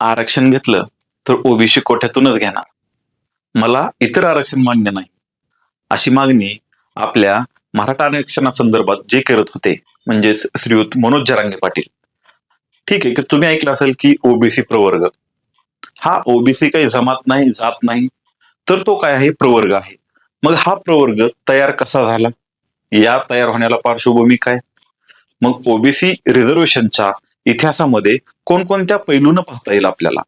आरक्षण घेतलं तर ओबीसी कोठ्यातूनच घेणार. मला इतर आरक्षण मान्य नाही. अशी मागणी आपल्या मराठा आरक्षणासंदर्भात जे करत होते म्हणजेच श्रीयुत मनोज जरांगे पाटील. ठीक आहे की तुम्ही ऐकलं असेल की ओबीसी प्रवर्ग. हा ओबीसी काही जमात नाही जात नाही तर तो काय आहे? प्रवर्ग आहे. मग हा प्रवर्ग तयार कसा झाला? या तयार होण्याला पार्श्वभूमी काय? मग ओबीसी रिझर्वेशनच्या इतिहासामध्ये कोणकोणत्या पैलून पाहता येईल आपल्याला?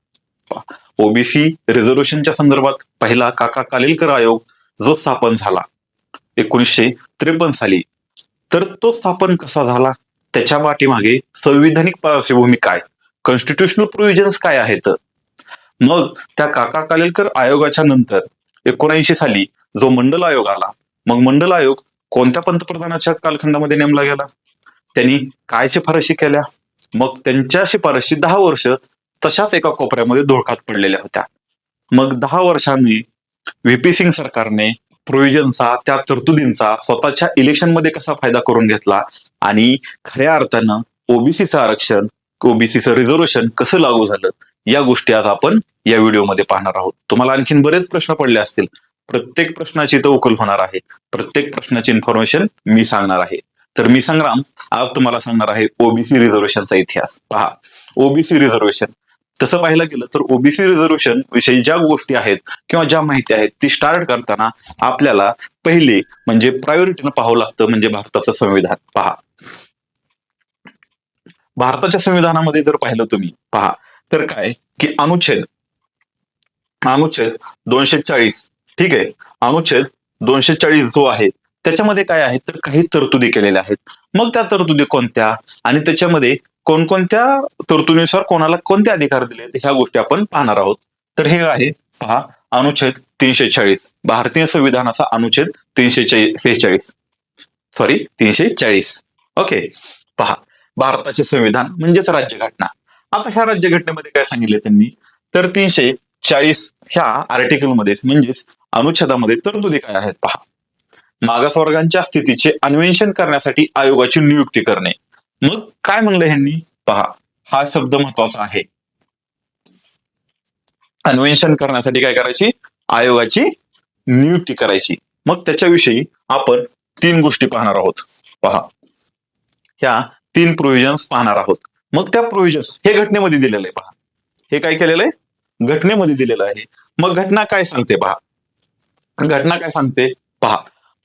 ओबीसी रिझर्वेशनच्या संदर्भात पहिला काका कालेलकर आयोग जो स्थापन झाला एकोणीसशे त्रेपन्न साली. तर तो स्थापन कसा झाला? त्याच्या पाठीमागे संविधानिक पार्श्वभूमी काय? कॉन्स्टिट्युशनल प्रोव्हिजन्स काय आहेत? मग त्या काका कालेलकर आयोगाच्या नंतर एकोणऐंशी साली जो मंडल आयोग आला मग मंडल आयोग कोणत्या पंतप्रधानाच्या कालखंडामध्ये नेमला गेला? त्यांनी काय शिफारशी केल्या? मग त्यांच्या शिफारशी दहा वर्ष तशाच एका कोपऱ्यामध्ये धोळकात पडलेल्या होत्या. मग दहा वर्षांनी व्हीपी सिंग सरकारने प्रोव्हिजनचा त्या तरतुदींचा स्वतःच्या इलेक्शनमध्ये कसा फायदा करून घेतला आणि खऱ्या अर्थानं ओबीसीचं आरक्षण ओबीसीचं रिझर्वेशन कसं लागू झालं या गोष्टी आज आपण या व्हिडिओमध्ये पाहणार आहोत. तुम्हाला आणखीन बरेच प्रश्न पडले असतील. प्रत्येक प्रश्नाची तर उकल होणार आहे. प्रत्येक प्रश्नाची इन्फॉर्मेशन मी सांगणार आहे. तर मी संग्राम आज तुम्हाला सांगणार आहे ओबीसी रिझर्वेशनचा इतिहास. पहा ओबीसी रिझर्वेशन तसं पाहायला गेलं तर ओबीसी रिझर्वेशन विषयी ज्या गोष्टी आहेत किंवा ज्या माहिती आहेत ती स्टार्ट करताना आपल्याला पहिले म्हणजे प्रायोरिटीनं पाहावं लागतं म्हणजे भारताचं संविधान. पहा. भारताच्या संविधानामध्ये जर पाहिलं तुम्ही पहा तर काय? की अनुच्छेद अनुच्छेद दोनशे चाळीस. ठीक आहे? अनुच्छेद दोनशे चाळीस जो आहे त्याच्यामध्ये काय आहे? तर काही तरतुदी केलेल्या आहेत. मग त्या तरतुदी कोणत्या? आणि त्याच्यामध्ये कोणकोणत्या तरतुदीनुसार कोणाला कोणते अधिकार दिले ह्या गोष्टी आपण पाहणार आहोत. तर हे आहे पहा अनुच्छेद तीनशे चाळीस. भारतीय संविधानाचा अनुच्छेद तीनशे सेहेचाळीस. सॉरी तीनशे चाळीस. ओके पहा भारताचे संविधान म्हणजेच राज्यघटना. आता ह्या राज्यघटनेमध्ये काय सांगितले त्यांनी? तर तीनशे चाळीस ह्या आर्टिकलमध्ये म्हणजेच अनुच्छेदामध्ये तरतुदी काय आहेत? पहा. मागासवर्गांच्या स्थितीचे अन्वेषण करण्यासाठी आयोगाची नियुक्ती करणे. मग काय म्हणलं ह्यांनी? पहा हा शब्द महत्त्वाचा आहे. अन्वेषण करण्यासाठी काय करायची? आयोगाची नियुक्ती करायची. मग त्याच्याविषयी आपण तीन गोष्टी पाहणार आहोत. पहा. ह्या तीन प्रोव्हिजन्स पाहणार आहोत. मग त्या प्रोव्हिजन्स हे घटनेमध्ये दिलेलं आहे पहा. हे काय केलेलं आहे? घटनेमध्ये दिलेलं आहे. मग घटना काय सांगते पहा. घटना काय सांगते? पहा.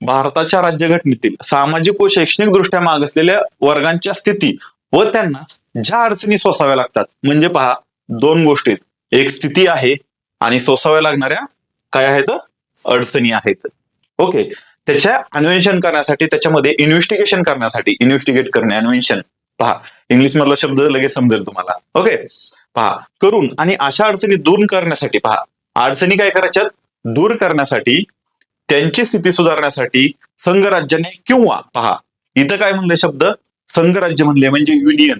भारताच्या राज्यघटनेतील सामाजिक व शैक्षणिक दृष्ट्या मागासलेल्या वर्गांच्या स्थिती व त्यांना ज्या अडचणी सोसाव्या लागतात. म्हणजे पहा दोन गोष्टी एक स्थिती आहे आणि सोसाव्या लागणाऱ्या काय आहेत? अडचणी आहेत. ओके. त्याच्या अन्वेषण करण्यासाठी त्याच्यामध्ये इन्व्हेस्टिगेशन करण्यासाठी इन्व्हेस्टिगेट करणे अन्वेषण. पहा इंग्लिश मधला शब्द लगेच समजेल तुम्हाला. ओके. पहा करून आणि अशा अडचणी दूर करण्यासाठी पहा अडचणी काय करायच्यात? दूर करण्यासाठी त्यांची स्थिती सुधारण्यासाठी संघराज्याने किंवा पहा इथं काय म्हणले शब्द? संघराज्य म्हणले म्हणजे युनियन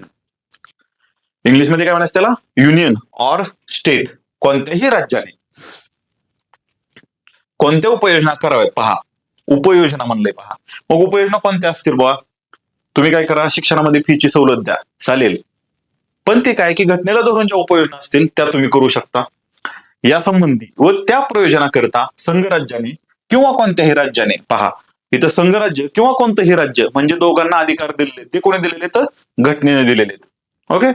इंग्लिशमध्ये काय म्हणायचं त्याला? युनियन ऑर स्टेट कोणत्याही राज्याने. कोणत्या उपाययोजना कराव्यात? पहा उपयोजना म्हणले पहा. मग उपयोजना कोणत्या असतील बा तुम्ही काय करा शिक्षणामध्ये फीची सवलत द्या. चालेल. पण ते काय की घटनेला धरून ज्या उपयोजना असतील त्या तुम्ही करू शकता. या संबंधी व त्या प्रयोजनाकरता संघराज्याने किंवा कोणत्याही राज्याने पहा. इथं संघराज्य किंवा कोणतंही राज्य म्हणजे दोघांना अधिकार दिलेले ते कोणी दिलेले तर घटनेने दिलेले ओके?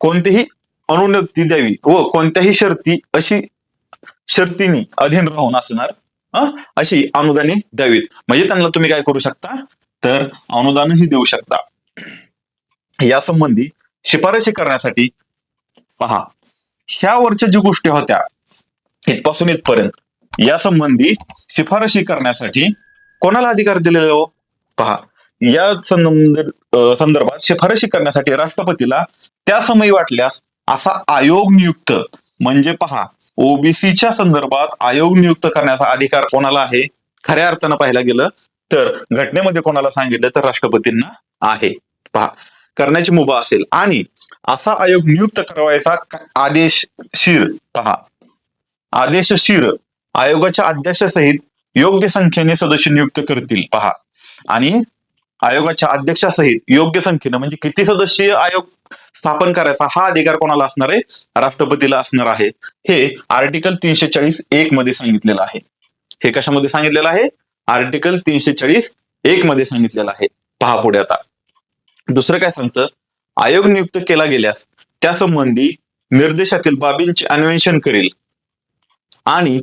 कोणतीही अनुज्ञप्ती द्यावी व कोणत्याही शर्ती अशी शर्तीनी अधीन राहून असणार अशी अनुदाने द्यावीत. म्हणजे त्यांना तुम्ही काय करू शकता? तर अनुदानही देऊ शकता. या संबंधी शिफारशी करण्यासाठी पहा. ह्या वरच्या ज्या गोष्टी होत्या इथपासून इथपर्यंत यासंबंधी शिफारशी करण्यासाठी कोणाला अधिकार दिलेले हो? पहा या संदर्भात शिफारशी करण्यासाठी राष्ट्रपतीला त्या समयी वाटल्यास असा आयोग नियुक्त म्हणजे पहा ओबीसीच्या संदर्भात आयोग नियुक्त करण्याचा अधिकार कोणाला आहे? खऱ्या अर्थानं पाहायला गेलं तर घटनेमध्ये कोणाला सांगितलं तर राष्ट्रपतींना आहे. पहा करण्याची मुभा असेल. आणि असा आयोग नियुक्त करावायचा आदेश आदेशशीर पहा आदेशशीर आयोगाच्या अध्यक्षासहित योग्य संख्येने सदस्य नियुक्त करतील. पहा. आणि आयोगाच्या अध्यक्षासहित योग्य संख्येनं म्हणजे किती सदस्यीय आयोग स्थापन करायचा हा अधिकार कोणाला असणार आहे? राष्ट्रपतीला असणार आहे. हे आर्टिकल तीनशे चाळीस एक मध्ये सांगितलेलं आहे. हे कशामध्ये सांगितलेलं आहे? आर्टिकल तीनशे चाळीस एक मध्ये सांगितलेलं आहे. पहा पुढे आता. दुसरं काय सांगतं? आयोग नियुक्त केला गेल्यास त्यासंबंधी निर्देशातील बाबींचे अन्वेषण करेल. आणि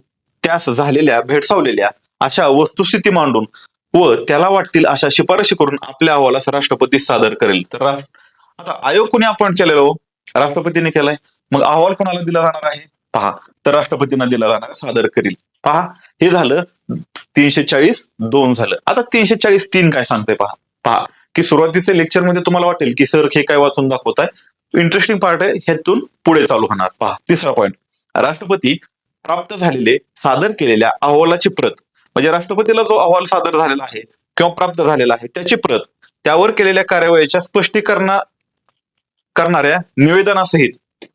त्यास झालेल्या भेडसावलेल्या अशा वस्तुस्थिती मांडून व त्याला वाटतील अशा शिफारशी करून आपल्या अहवालास राष्ट्रपती सादर करेल. तर आता आयोग कोणी अपॉइंट केलेला हो? राष्ट्रपतीने केलाय. मग अहवाल कोणाला दिला जाणार आहे? पहा. तर राष्ट्रपतींना दिला जाणार सादर करील. पहा. हे झालं तीनशे चाळीस दोन झालं. आता तीनशे चाळीस तीन काय सांगते पहा. पहा. की सुरुवातीच्या लेक्चरमध्ये तुम्हाला वाटेल की सर हे काय वाचून दाखवत आहे इंटरेस्टिंग पार्ट आहे ह्यातून पुढे चालू होणार. पहा. तिसरा पॉईंट राष्ट्रपती प्राप्त झालेले सादर केलेल्या अहवालाची प्रत. म्हणजे राष्ट्रपतीला जो अहवाल सादर झालेला आहे किंवा प्राप्त झालेला आहे त्याची प्रत. त्यावर केलेल्या कार्यवाहीच्या स्पष्टीकरणा करणाऱ्या निवेदनासहित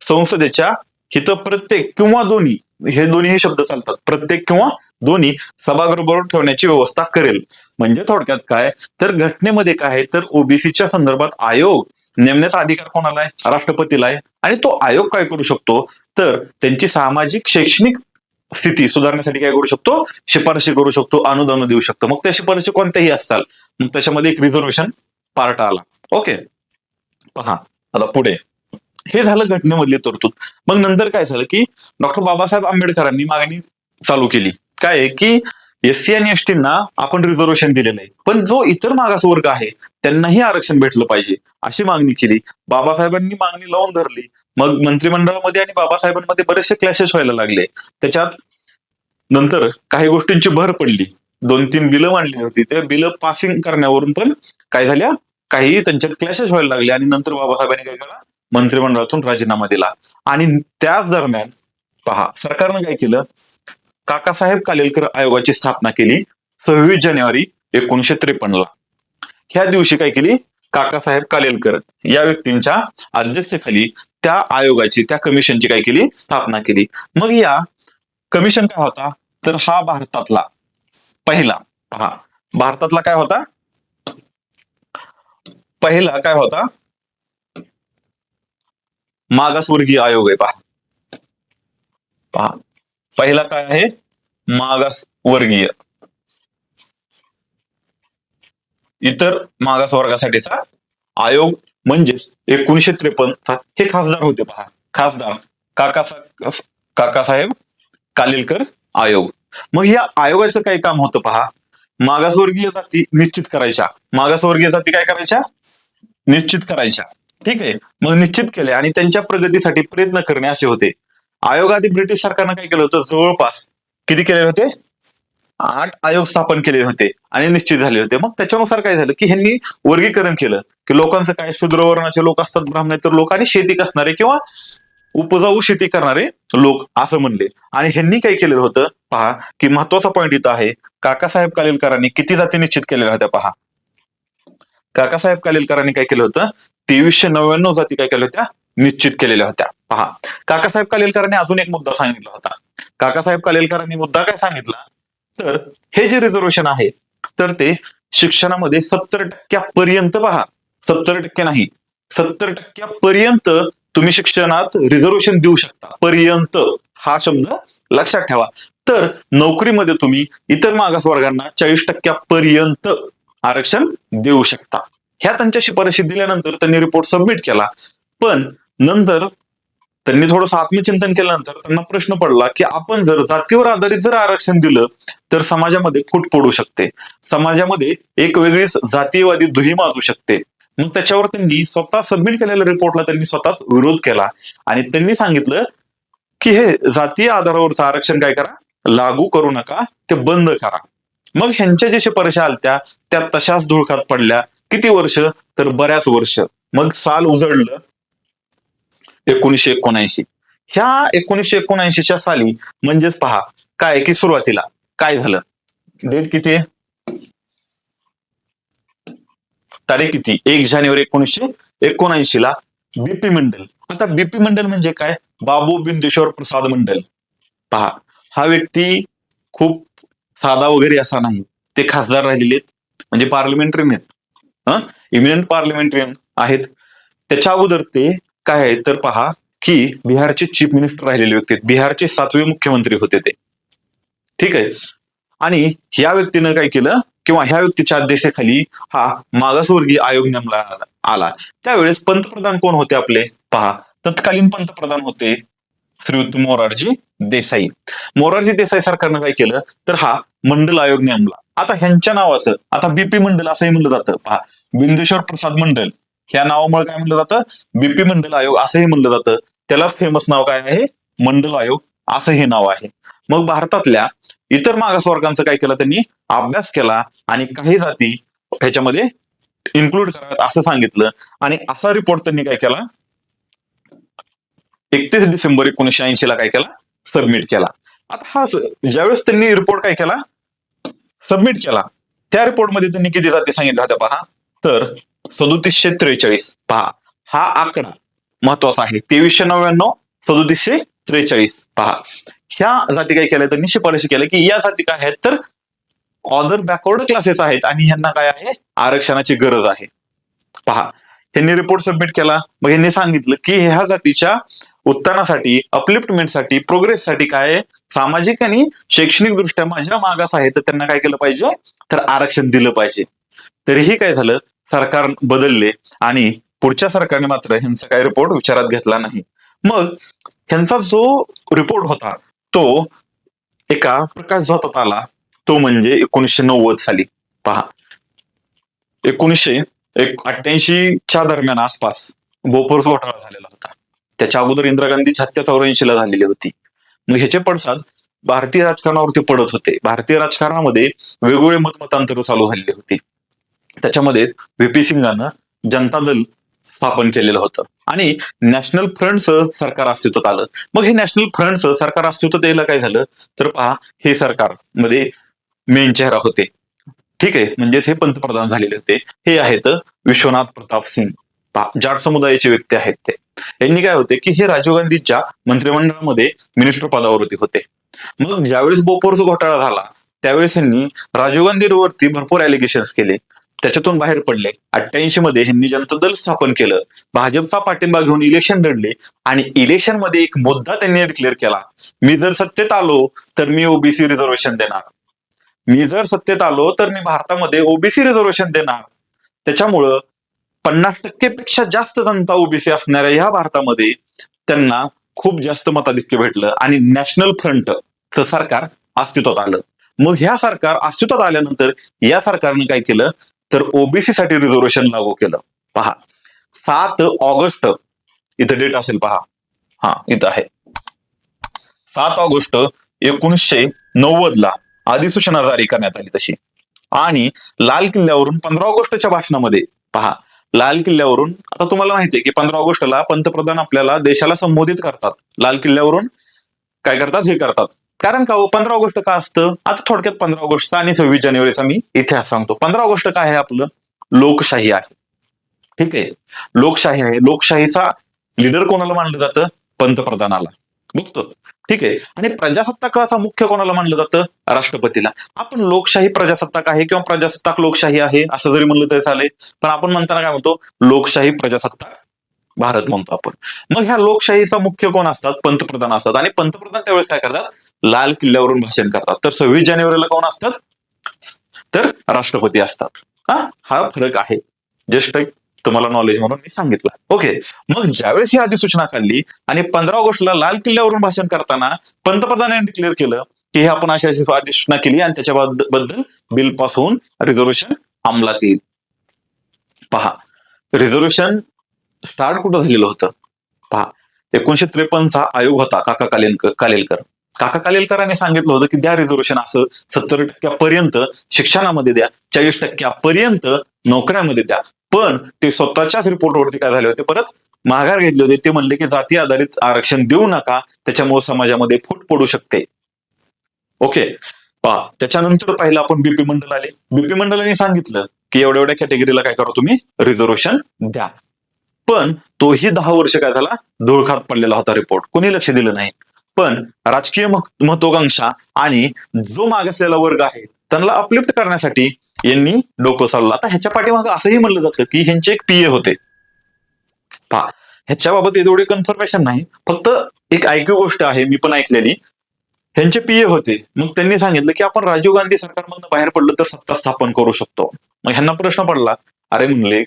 संसदेच्या हित प्रत्येक किंवा दोन्ही हे दोन्ही शब्द चालतात. प्रत्येक किंवा दोन्ही सभागृहाबरोबर ठेवण्याची व्यवस्था करेल. म्हणजे थोडक्यात काय? तर घटनेमध्ये काय तर ओबीसीच्या संदर्भात आयोग नेमण्याचा अधिकार कोणाला आहे? राष्ट्रपतीला आहे. आणि तो आयोग काय करू शकतो? तर त्यांची सामाजिक शैक्षणिक स्थिती सुधारण्यासाठी काय करू शकतो? शिफारशी करू शकतो. अनुदान देऊ शकतो. मग त्या शिफारशी कोणत्याही असतात. मग त्याच्यामध्ये एक रिझर्वेशन पार्ट आला. ओके पहा. आता पुढे. हे झालं घटनेमधली तरतूद. मग नंतर काय झालं की डॉक्टर बाबासाहेब आंबेडकरांनी मागणी चालू केली. काय आहे की एससी आणि एसटींना आपण रिझर्वेशन दिलेलं आहे. पण जो इतर मागास वर्ग आहे त्यांनाही आरक्षण भेटलं पाहिजे अशी मागणी केली. बाबासाहेबांनी मागणी लावून धरली. मग मंत्रिमंडळामध्ये आणि बाबासाहेबांमध्ये बरेचसे क्लॅशेस व्हायला लागले. त्याच्यात नंतर काही गोष्टींची भर पडली. दोन तीन बिलं मांडली होती. ते बिलं पासिंग करण्यावरून पण काय झाल्या? काही त्यांच्यात क्लॅशेस व्हायला लागले आणि नंतर बाबासाहेबांनी काय केलं? मंत्रिमंडळातून राजीनामा दिला. आणि त्याच दरम्यान पहा सरकारनं काय केलं? काकासाहेब कालेलकर आयोगाची स्थापना केली सव्वीस जानेवारी एकोणीशे त्रेपन्नला. ह्या दिवशी काय केली? काकासाहेब कालेलकर या व्यक्तींच्या अध्यक्षतेखाली त्या आयोगाची त्या कमिशनची काय केली? स्थापना केली. मग या कमिशन काय होता? तर हा भारतातला पहिला पहा भारतातला काय होता? पहिला काय होता? मागासवर्गीय आयोग आहे पहा. पहा पहिला काय आहे? मागास वर्गीय. इतर मागास वर्गासाठीचा आयोग म्हणजेच एकोणीशे त्रेपन्न हे खासदार होते पहा. खासदार काका काकासाहेब कालिलकर आयोग. मग या आयोगाचं काय काम होतं पहा? मागासवर्गीय जाती निश्चित करायच्या. मागासवर्गीय जाती काय करायच्या? निश्चित करायच्या. ठीक आहे. मग निश्चित केले आणि त्यांच्या प्रगतीसाठी प्रयत्न करणे असे होते. आयोगाआधी ब्रिटिश सरकारनं काय केलं होतं? जवळपास किती केले होते? आठ आयोग स्थापन केलेले होते आणि निश्चित झाले होते. मग त्याच्यानुसार काय झालं की ह्यांनी वर्गीकरण केलं की लोकांचं काय? शूद्रवर्णाचे लोक असतात ब्राह्मणेतर लोक आणि शेती असणारे किंवा उपजाऊ शेती करणारे लोक असं म्हणले. आणि ह्यांनी काय केलेलं होतं? पहा की महत्त्वाचा पॉईंट इथं आहे. काकासाहेब कालेलकरांनी किती जाती निश्चित केलेल्या होत्या पहा. काकासाहेब कालेलकरांनी काय केलं होतं? तेवीसशे नव्याण्णव जाती काय केल्या होत्या? निश्चित केलेल्या होत्या. पहा काकासाहेब कालेलकरांनी अजून एक मुद्दा सांगितला होता. काकासाहेब कालेलकरांनी मुद्दा काय सांगितला? तर हे जे रिझर्वेशन आहे तर ते शिक्षणामध्ये सत्तर टक्क्यापर्यंत पहा. सत्तर टक्के नाही. सत्तर टक्क्यापर्यंत तुम्ही शिक्षणात रिझर्वेशन देऊ शकता. पर्यंत. हा शब्द लक्षात ठेवा. तर नोकरीमध्ये तुम्ही इतर मागासवर्गांना चाळीस टक्क्यापर्यंत आरक्षण देऊ शकता. ह्या त्यांच्या शिफारशी दिल्यानंतर त्यांनी रिपोर्ट सबमिट केला. पण नंतर त्यांनी थोडंसं आत्मचिंतन केल्यानंतर त्यांना प्रश्न पडला की आपण जर जातीवर आधारित जर आरक्षण दिलं तर समाजामध्ये फूट पडू शकते. समाजामध्ये एक वेगळीच जातीयवादी दुही माजू शकते. मग त्याच्यावर त्यांनी स्वतः सबमिट केलेल्या रिपोर्टला त्यांनी स्वतःच विरोध केला. आणि त्यांनी सांगितलं की हे जातीय आधारावरचं आरक्षण काय करा? लागू करू नका ते बंद करा. मग ह्यांच्या जे शिफारशा आलत्या त्या तशाच धुळकात पडल्या. किती वर्ष? तर बऱ्याच वर्ष. मग साल उजळलं. एकोणीसशे एकोणऐंशी. ह्या एकोणीसशे एकोणऐंशीच्या साली म्हणजेच पहा काय की सुरुवातीला काय झालं? डेट किती आहे? तारीख किती? एक जानेवारी एकोणीसशे एकोणऐंशी ला बीपी मंडल. आता बीपी मंडल म्हणजे काय? बाबू बिंदेश्वर प्रसाद मंडल. पहा हा व्यक्ती खूप साधा वगैरे असा नाही. ते खासदार राहिलेले आहेत. म्हणजे पार्लिमेंटरीयन आहेत. इमिनंट पार्लिमेंटरीयन आहेत. त्याच्या अगोदर ते काय आहे तर पहा की बिहारचे चीफ मिनिस्टर राहिलेले व्यक्ती आहेत. बिहारचे सातवे मुख्यमंत्री होते ते. ठीक आहे? आणि ह्या व्यक्तीनं काय केलं? किंवा ह्या व्यक्तीच्या अध्यक्षतेखाली हा मागासवर्गीय आयोग नेमला आला. त्यावेळेस पंतप्रधान कोण होते आपले? पहा तत्कालीन पंतप्रधान होते श्रीयुत मोरारजी देसाई. मोरारजी देसाई सरकारनं काय केलं? तर हा मंडल आयोग नेमला. आता ह्यांच्या नावाचं आता बीपी मंडल असंही म्हणलं जातं. पहा बिंदुश्वर प्रसाद मंडल. ह्या नावामुळे काय म्हणलं जातं? बीपी मंडल आयोग असंही म्हणलं जातं. त्याला फेमस नाव काय आहे? मंडल आयोग असं हे नाव आहे. मग भारतातल्या इतर मागासवर्गांचं काय केलं त्यांनी? अभ्यास केला आणि काही जाती ह्याच्यामध्ये इन्क्लूड कराव्यात असं सांगितलं. आणि असा रिपोर्ट त्यांनी काय केला? एकतीस डिसेंबर एकोणीशे ऐंशी ला काय केला? सबमिट केला. आता हा ज्यावेळेस त्यांनी रिपोर्ट काय केला? सबमिट केला. त्या रिपोर्टमध्ये त्यांनी किती जाती सांगितल्या होत्या पहा. तर सदोतीसशे त्रेचाळीस. पहा हा आकडा महत्त्वाचा आहे. तेवीसशे नव्याण्णव सदोतीसशे त्रेचाळीस. पहा ह्या जाती काय केल्या त्यांनी शिफारशी केल्या की या जाती काय आहेत तर ऑदर बॅकवर्ड क्लासेस आहेत आणि यांना काय आहे? आरक्षणाची गरज आहे. पहा यांनी रिपोर्ट सबमिट केला. मग यांनी सांगितलं की ह्या जातीच्या उत्थानासाठी अपलिफ्टमेंटसाठी प्रोग्रेससाठी काय सामाजिक आणि शैक्षणिक दृष्ट्या माझ्या मागास आहे तर त्यांना काय केलं पाहिजे? तर आरक्षण दिलं पाहिजे. तरीही काय झालं? सरकार बदलले आणि पुढच्या सरकारने मात्र ह्यांचा काही रिपोर्ट विचारात घेतला नाही. मग ह्यांचा जो रिपोर्ट होता तो एका प्रकाश झोतात आला तो म्हणजे एकोणीसशे नव्वद साली. पहा. एकोणीसशे एक अठ्ठ्याऐंशीच्या दरम्यान आसपास बोफोर्स घोटाळा झालेला होता. त्याच्या अगोदर इंदिरा गांधीची हत्या चौऱ्याऐंशी ला झालेली होती. मग ह्याचे पडसाद भारतीय राजकारणावरती पडत होते. भारतीय राजकारणामध्ये वेगवेगळे मतमतांतर चालू झालेले होती. त्याच्यामध्येच व्हीपी सिंगानं जनता दल स्थापन केलेलं होतं. आणि नॅशनल फ्रंटचं सरकार अस्तित्वात आलं. मग हे नॅशनल फ्रंटचं सरकार अस्तित्वात यायला काय झालं? तर पहा हे सरकारमध्ये मेन चेहरा होते. ठीक आहे? म्हणजेच हे पंतप्रधान झालेले होते. हे आहेत विश्वनाथ प्रताप सिंग. जाट समुदायाचे व्यक्ती आहेत ते. यांनी काय होते की हे राजीव गांधीच्या मंत्रिमंडळामध्ये मिनिस्टर पदावरती होते. मग ज्यावेळेस बोपोर्स घोटाळा झाला त्यावेळेस यांनी राजीव गांधीवरती भरपूर अलिगेशन्स केले. त्याच्यातून बाहेर पडले. अठ्ठ्याऐंशी मध्ये ह्यांनी जनता दल स्थापन केलं भाजपचा पाठिंबा घेऊन इलेक्शन लढले आणि इलेक्शनमध्ये एक मुद्दा त्यांनी डिक्लेअर केला. मी जर सत्तेत आलो तर मी ओबीसी रिझर्वेशन देणार. मी जर सत्तेत आलो तर मी भारतामध्ये ओबीसी रिझर्वेशन देणार. त्याच्यामुळं पन्नास टक्केपेक्षा जास्त जनता ओबीसी असणाऱ्या ह्या भारतामध्ये त्यांना खूप जास्त मताधिक्य भेटलं आणि नॅशनल फ्रंटचं सरकार अस्तित्वात आलं. मग ह्या सरकार अस्तित्वात आल्यानंतर या सरकारने काय केलं? तर ओबीसी साठी रिझर्वेशन लागू केलं. पहा सात ऑगस्ट इथं डेट असेल पहा. हा इथं आहे. सात ऑगस्ट एकोणीसशे नव्वद ला अधिसूचना जारी करण्यात आली तशी. आणि लाल किल्ल्यावरून पंधरा ऑगस्टच्या भाषणामध्ये पहा लाल किल्ल्यावरून आता तुम्हाला माहिती आहे की पंधरा ऑगस्टला पंतप्रधान आपल्याला देशाला संबोधित करतात. लाल किल्ल्यावरून काय करतात? हे करतात. कारण का हो? पंधरा ऑगस्ट का असतं? आता थोडक्यात पंधरा ऑगस्टचा आणि सव्वीस जानेवारीचा मी इतिहास सांगतो. पंधरा ऑगस्ट काय आहे आपलं? लोकशाही आहे. ठीक आहे? लोकशाही आहे. लोकशाहीचा लीडर कोणाला मानलं जातं? पंतप्रधानाला. बघतो. ठीक आहे? आणि प्रजासत्ताकाचा मुख्य कोणाला मानलं जातं? राष्ट्रपतीला. आपण लोकशाही प्रजासत्ताक आहे किंवा प्रजासत्ताक लोकशाही आहे? असं जरी म्हणलं तरी चालेल. पण आपण म्हणताना काय म्हणतो? लोकशाही प्रजासत्ताक भारत म्हणतो आपण. मग ह्या लोकशाहीचा मुख्य कोण असतात? पंतप्रधान असतात. आणि पंतप्रधान त्यावेळेस काय करतात? लाल किल्ल्यावरून भाषण करतात. तर सव्वीस जानेवारीला कोण असतात? तर राष्ट्रपती असतात. हा? हा फरक आहे. जस्ट तुम्हाला नॉलेज म्हणून मी सांगितलं. ओके मग ज्यावेळेस ही अधिसूचना काढली आणि पंधरा ऑगस्टला लाल किल्ल्यावरून भाषण करताना पंतप्रधानांनी डिक्लेअर केलं की हे आपण अशी अशी अधिसूचना केली आणि त्याच्याबद्दल बिल पास होऊन रिझर्वेशन अंमलात येईल. पहा. रिझर्वेशन स्टार्ट कुठं झालेलं होतं? पहा. एकोणीशे त्रेपन्नचा आयोग होता काका कालेनकर कालेलकर. काका कालेलकरांनी सांगितलं होतं की द्या रिझर्वेशन असं सत्तर टक्क्यापर्यंत शिक्षणामध्ये द्या चाळीस टक्क्यापर्यंत नोकऱ्यांमध्ये द्या. पण ते स्वतःच्याच रिपोर्टवरती काय झाले होते? परत माघार घेतले होते. ते म्हणले की जाती आधारित आरक्षण देऊ नका त्याच्यामुळे समाजामध्ये फूट पडू शकते. ओके. पहा त्याच्यानंतर पाहिलं आपण बीपी मंडल आले बीपी मंडळाने सांगितलं की एवढ्या एवढ्या कॅटेगरीला काय करा तुम्ही? रिझर्वेशन द्या. पण तोही दहा वर्ष काय झाला? धुळखात पडलेला होता रिपोर्ट कोणी लक्ष दिलं नाही? पण राजकीय महत्वाकांक्षा आणि जो मागासलेला वर्ग आहे त्यांना अपलिफ्ट करण्यासाठी यांनी डोकं चाललं आता ह्याच्या पाठीमागे असंही म्हणलं जातं की ह्यांचे एक पीए होते. पहा ह्याच्याबाबत एवढी कन्फर्मेशन नाही. फक्त एक ऐकू गोष्ट आहे मी पण ऐकलेली. ह्यांचे पीए होते. मग त्यांनी सांगितलं की आपण राजीव गांधी सरकारमधून बाहेर पडलं तर सत्ता स्थापन करू शकतो. मग ह्यांना प्रश्न पडला अरे म्हणले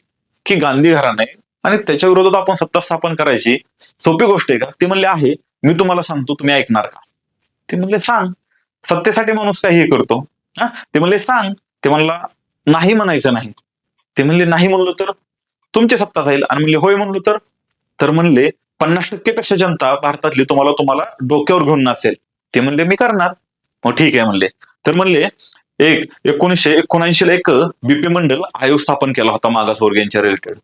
की गांधी घराणे आणि त्याच्या विरोधात आपण सत्ता स्थापन करायची सोपी गोष्ट आहे का? ते म्हणले आहे मी तुम्हाला सांगतो तुम्ही ऐकणार का? ते म्हणले सांग. सत्तेसाठी माणूस काही हे करतो? हा? ते म्हणले सांग. ते म्हणला नाही म्हणायचं नाही. ते म्हणले नाही म्हणलो तर? तुमची सत्ता जाईल. आणि म्हणले होय म्हणलो तर? तर म्हणले पन्नास टक्केपेक्षा जनता भारतातली तुम्हाला तुम्हाला डोक्यावर घेऊन नाचेल. ते म्हणले मी करणार. मग ठीक आहे म्हणले. तर म्हणले एक एकोणीसशे एकोणऐंशी ला एक बीपी मंडल आयोग स्थापन केला होता मागासवर्गीयांच्या रिलेटेड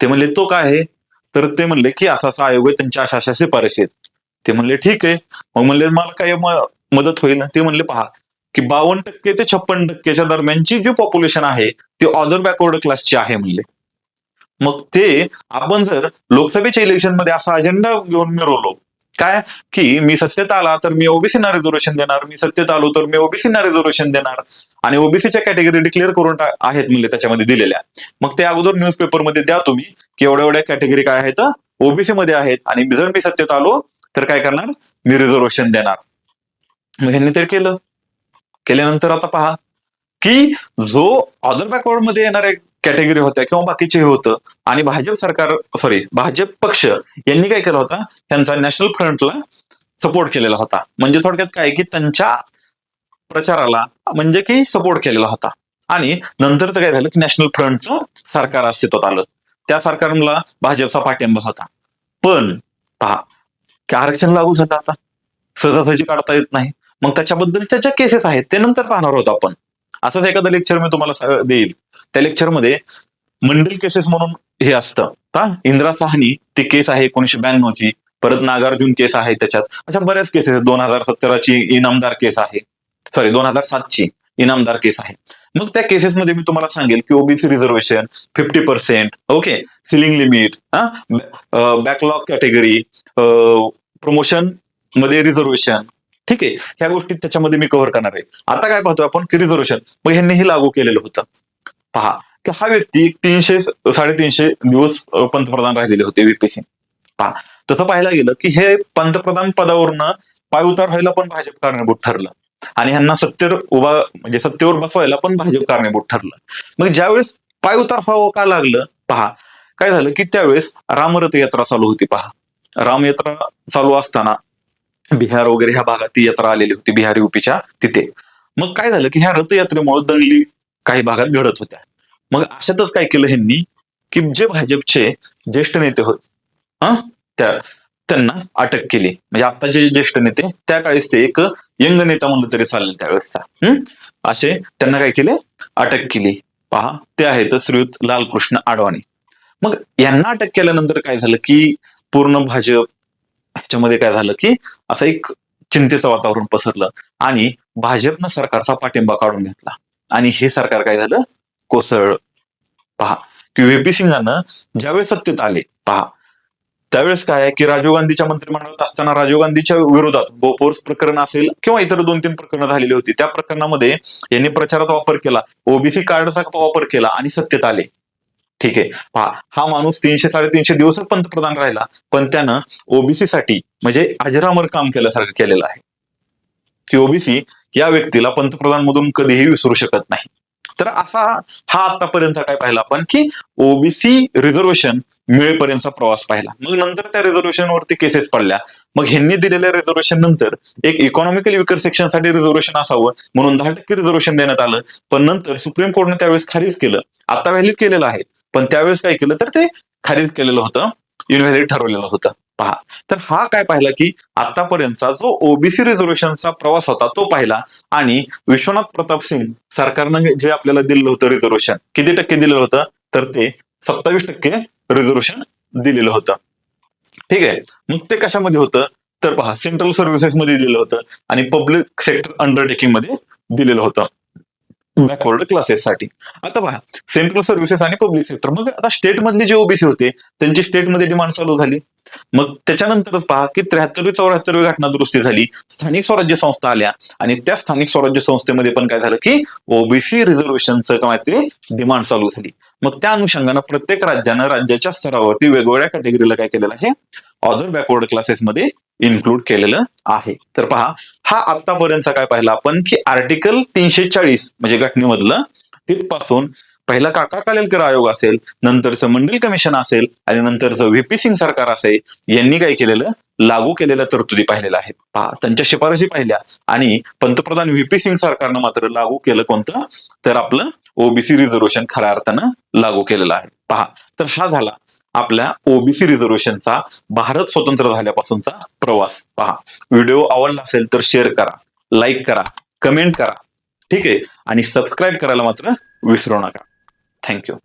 ते म्हणले तो काय आहे? तर ते म्हणले की असा असा आयोग आहे त्यांच्या अशा अशा शिफारशी आहेत. ते म्हणले ठीक आहे. मग म्हणले मला काय मदत होईल ते म्हणले पहा की बावन्न टक्के ते छप्पन टक्केच्या दरम्यानची जी पॉप्युलेशन आहे ती ऑदर बॅकवर्ड क्लासची आहे म्हणले. मग ते आपण जर लोकसभेच्या इलेक्शनमध्ये असा अजेंडा घेऊन मिरवलो काय? की मी सत्तेत आला तर मी ओबीसीना रिझर्वेशन देणार मी सत्तेत आलो तर मी ओबीसीना रिझर्वेशन देणार आणि ओबीसीच्या कॅटेगरी डिक्लेअर करून आहेत म्हणजे त्याच्यामध्ये दिलेल्या. मग ते अगोदर न्यूजपेपरमध्ये द्या तुम्ही की एवढ्या एवढ्या कॅटेगरी काय आहेत ओबीसी मध्ये आहेत आणि जर मी सत्तेत आलो तर काय करणार? मी रिझर्वेशन देणार. मग ह्यांनी तर केलं. केल्यानंतर आता पहा की जो ऑदर बॅकवर्डमध्ये येणाऱ्या कॅटेगरी होत्या किंवा बाकीचे हे होतं आणि भाजप सरकार सॉरी भाजप पक्ष यांनी काय केलं होता? त्यांचा नॅशनल फ्रंटला सपोर्ट केलेला होता. म्हणजे थोडक्यात काय? की त्यांच्या प्रचाराला म्हणजे की सपोर्ट केलेला होता. आणि नंतर तर काय झालं? की नॅशनल फ्रंटचं सरकार अस्तित्वात आलं. त्या सरकारला भाजपचा पाठिंबा होता. पण पहा की आरक्षण लागू झालं आता. सहजासहजी काढता येत नाही. मग त्याच्याबद्दलच्या ज्या केसेस आहेत ते नंतर पाहणार आहोत आपण. असंच एखादं लेक्चर मी तुम्हाला देईल. त्या लेक्चरमध्ये मंडल केसेस म्हणून हे असतं. का इंदिरा साहनी ती केस आहे एकोणीशे ब्याण्णवची. परत नागार्जुन केस आहे त्याच्यात. अशा बऱ्याच केसेस दोन हजार सतराची इनामदार केस आहे. सॉरी दोन हजार सातची. इनामदार केस आहे. मग त्या केसेसमध्ये मी तुम्हाला सांगेल की OBC reservation fifty percent okay ceiling limit backlog category प्रमोशनमध्ये reservation ठीक आहे? ह्या गोष्टी त्याच्यामध्ये मी कव्हर करणार आहे. आता काय पाहतोय आपण की रिझर्वेशन मग ह्यांनी हे लागू केलेलं होतं. पहा की हा व्यक्ती तीनशे साडेतीनशे दिवस पंतप्रधान राहिलेले होते व्हीपी सिंग पहा तसं पाहायला गेलं की हे पंतप्रधान पदावरनं पायउतार व्हायला पण भाजप कारणीभूत ठरलं. आणि ह्यांना सत्तेवर उभा म्हणजे सत्तेवर बसवायला पण भाजप कारणीभूत ठरलं. मग ज्यावेळेस पायउतार व्हावं का लागलं पहा काय झालं की त्यावेळेस रामरथ यात्रा चालू होती पहा. रामयात्रा चालू असताना बिहार वगैरे ह्या भागात ती यात्रा आलेली होती बिहार युपीच्या तिथे. मग काय झालं की ह्या रथयात्रेमुळे दंगली काही भागात घडत होत्या. मग अशातच काय केलं ह्यांनी की जे भाजपचे ज्येष्ठ नेते होते हा? त्या त्यांना अटक केली. म्हणजे आता जे ज्येष्ठ नेते त्या काळीच ते एक यंग नेता म्हणलं तरी चालेल त्यावेळेसचा असे त्यांना काय केले? अटक केली. पहा ते आहेत श्रीयुत लालकृष्ण आडवाणी. मग यांना अटक केल्यानंतर काय झालं की पूर्ण भाजप ह्याच्यामध्ये काय झालं की असं एक चिंतेचं वातावरण पसरलं आणि भाजपनं सरकारचा पाठिंबा काढून घेतला. आणि हे सरकार काय झालं? कोसळ. पहा की व्हीपी सिंगानं ज्यावेळेस सत्तेत आले पहा त्यावेळेस काय आहे की राजीव गांधीच्या मंत्रिमंडळात असताना राजीव गांधीच्या विरोधात बोफोर्स प्रकरण असेल किंवा इतर दोन तीन प्रकरणं झालेली होती त्या प्रकरणामध्ये यांनी प्रचारात वापर केला ओबीसी कार्डचा वापर केला आणि सत्तेत आले. ठीक आहे. पहा हा माणूस तीनशे साडेतीनशे दिवसच पंतप्रधान राहिला पण त्यानं ओबीसी साठी म्हणजे अजरामर काम केल्यासारखं केलेलं आहे. की ओबीसी या व्यक्तीला पंतप्रधान मधून कधीही विसरू शकत नाही. तर असा हा आतापर्यंत काय पाहिला आपण की ओबीसी रिझर्वेशन मिळेपर्यंतचा प्रवास पाहिला. मग नंतर त्या रिझर्वेशन वरती केसेस पडल्या. मग ह्यांनी दिलेल्या रिझर्वेशन नंतर एक इकॉनॉमिकल विकर सेक्शनसाठी रिझर्वेशन असावं म्हणून दहा टक्के रिझर्वेशन देण्यात आलं. पण नंतर सुप्रीम कोर्टने त्यावेळेस खारीज केलं. आता व्हॅलिड केलेलं आहे. पण त्यावेळेस काय केलं? तर ते खारीज केलेलं होतं. युनिव्हर्सिटी ठरवलेला होता. पहा. तर हा काय पाहिला की आतापर्यंतचा जो ओबीसी रिझर्वेशनचा प्रवास होता तो पाहिला. आणि विश्वनाथ प्रताप सिंग सरकारनं जे आपल्याला दिलेलं होतं रिझर्वेशन किती टक्के दिलेलं होतं? तर ते सत्तावीस टक्के रिझर्वेशन दिलेलं होतं. ठीक आहे. मग ते कशामध्ये होतं? तर पहा सेंट्रल सर्व्हिसेस मध्ये दिलेलं होतं. आणि पब्लिक सेक्टर अंडरटेकिंगमध्ये दिलेलं होतं. बॅकवर्ड क्लासेससाठी आता पहा सेंट्रल सर्व्हिसेस आणि पब्लिक सेक्टर मग आता स्टेट मधले जे ओबीसी होते त्यांची स्टेटमध्ये डिमांड चालू झाली. मग त्याच्यानंतरच पहा की त्र्याहत्तरवी चौऱ्याहत्तरवी घटना दुरुस्ती झाली. स्थानिक स्वराज्य संस्था आल्या. आणि त्या स्थानिक स्वराज्य संस्थेमध्ये पण काय झालं की ओबीसी रिझर्वेशनचं काय ते डिमांड चालू झाली. मग त्या अनुषंगानं प्रत्येक राज्यानं राज्याच्या स्तरावरती वेगवेगळ्या कॅटेगरीला काय केलेलं आहे ऑदर बॅकवर्ड क्लासेसमध्ये इन्क्लूड केलेलं आहे. तर पहा हा आतापर्यंतचा काय पाहिला आपण की आर्टिकल तीनशे चाळीस म्हणजे घटनेमधलं तिथपासून पहिला काका कालेलकर आयोग असेल नंतरचं मंडल कमिशन असेल आणि नंतरचं व्हीपी सिंग सरकार असेल यांनी काय केलेलं? लागू केलेल्या तरतुदी पाहिलेल्या आहेत. पहा त्यांच्या शिफारशी पाहिल्या. आणि पंतप्रधान व्हीपी सिंग सरकारनं मात्र लागू केलं कोणतं? तर आपलं ओबीसी रिझर्वेशन खऱ्या अर्थानं लागू केलेलं आहे. पहा तर हा झाला आपल्या ओबीसी रिझर्वेशनचा भारत स्वतंत्र झाल्यापासूनचा प्रवास. पहा व्हिडिओ आवडला असेल तर शेअर करा लाईक करा कमेंट करा. ठीक आहे. आणि सबस्क्राईब करायला मात्र विसरू नका. थँक्यू